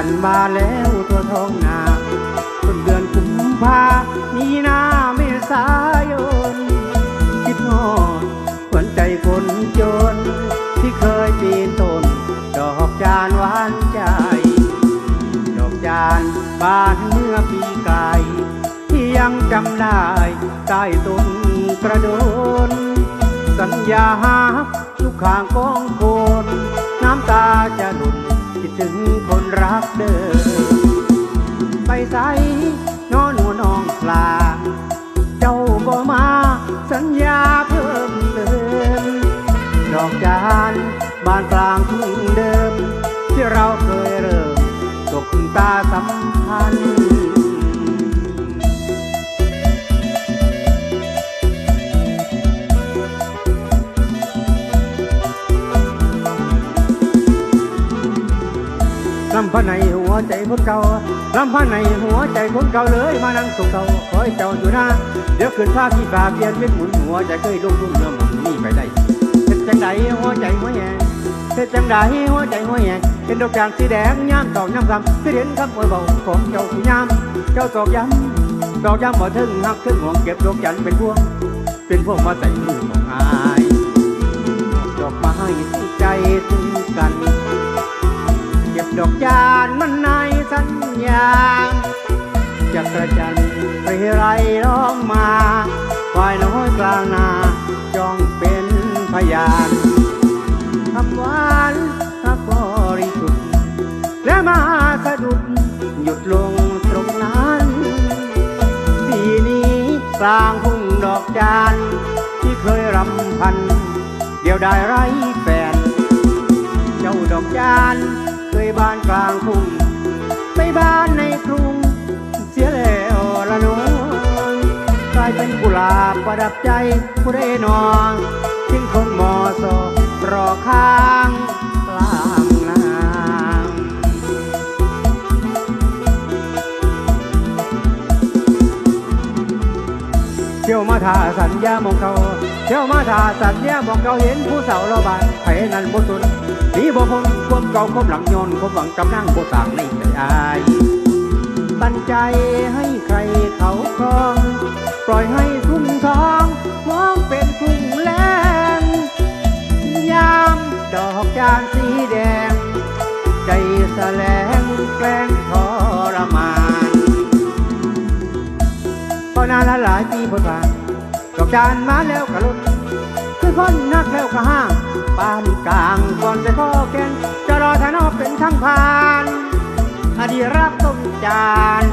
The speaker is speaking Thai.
านมาแล้วตัวท้องนาต้นเดือนกุมภามีนาเมษายน คิดฮอดหวนใจคนจน ที่เคยปีนต้น ดอกจานหวานใจ ดอกจานบานเมื่อปีกายที่ยังจำได้ใต้ต้นกระโดน สัญญาอยู่ข้างกองโคนน้ำตาจะหล่นคิดถึง รักเดิมไปใส่นอนหัวนองปลา เจ้าบ่มาสัญญาเพิ่มเติมดอกจานบานกลางทุ่งเดิม ที่เราเคยเริ่มตกตาสัมพันธ์ำพันในหัวใจคนเก่าลำพันในหัวใจคนเก่าเลยมานั่งสุกเก่าคอยเจ้าอยู่นะเดี๋ยวขึ้นฟ้าที่ฟ้าเปลี่ยนเป็นหมุนหัวใจเคยลุ่มลุ่มเนื้อหมุนนี่ไปได้เฮ็ดจังใดหัวใจหัวแยงเฮ็ดจังใดหัวใจหัวแยงเป็นดอกจานสีแดงยามตอกย้ำคำที่เห็นคำอวยเบาของเจ้าผู้ยามเจ้าตอกย้ำตอกย้ำบ่ถึงหักถึงห่วงเก็บดอกจันเป็นพวงเป็นพวงมาใส่มือของอายดอกไม้ที่ใจ ดอกจานมันในสัญญาจากกระจันไปไรร้องมาควายน้อยกลางนาจองเป็นพยานคำหวานทับริสุทธิ์และมาสะดุดหยุดลงตรงนั้นปีนี้กลางทุ่งดอกจานที่เคยรำพัน เดียวได้ไรแฟน เจ้าดอกจาน บ้านกลางทุ่งไปบ้านในกรุง เสียแล้วละน้องกลายเป็นกุหลาบประดับใจผู้ได้นองทิ้งคนมอสอรอข้างกลางน้ำเที่ยวมาทาสัญญามองเขาเที่ยวมาทาสัญญามองเขาเห็นผู้สาวเราบานไผนั้นบ่สน นีบ่พ้นความเก่าความหลังโยนความหวังกำลังบ่ต่างในใจอายตันใจให้ใครเขาครอง ปล่อยให้ทุ่งทองมองเป็นทุ่งแลงยามดอกจานสีแดง ใจแสลงแกล้งทรมานพอนานหลายปีผ่านผ่าดอกจานมาแล้วกระลุด คือคนนักแล้วก็ห้างปานกลางก่อนจะข้อแกนจะรอทานอเป็นทั้งพานอดีรักต้มจาน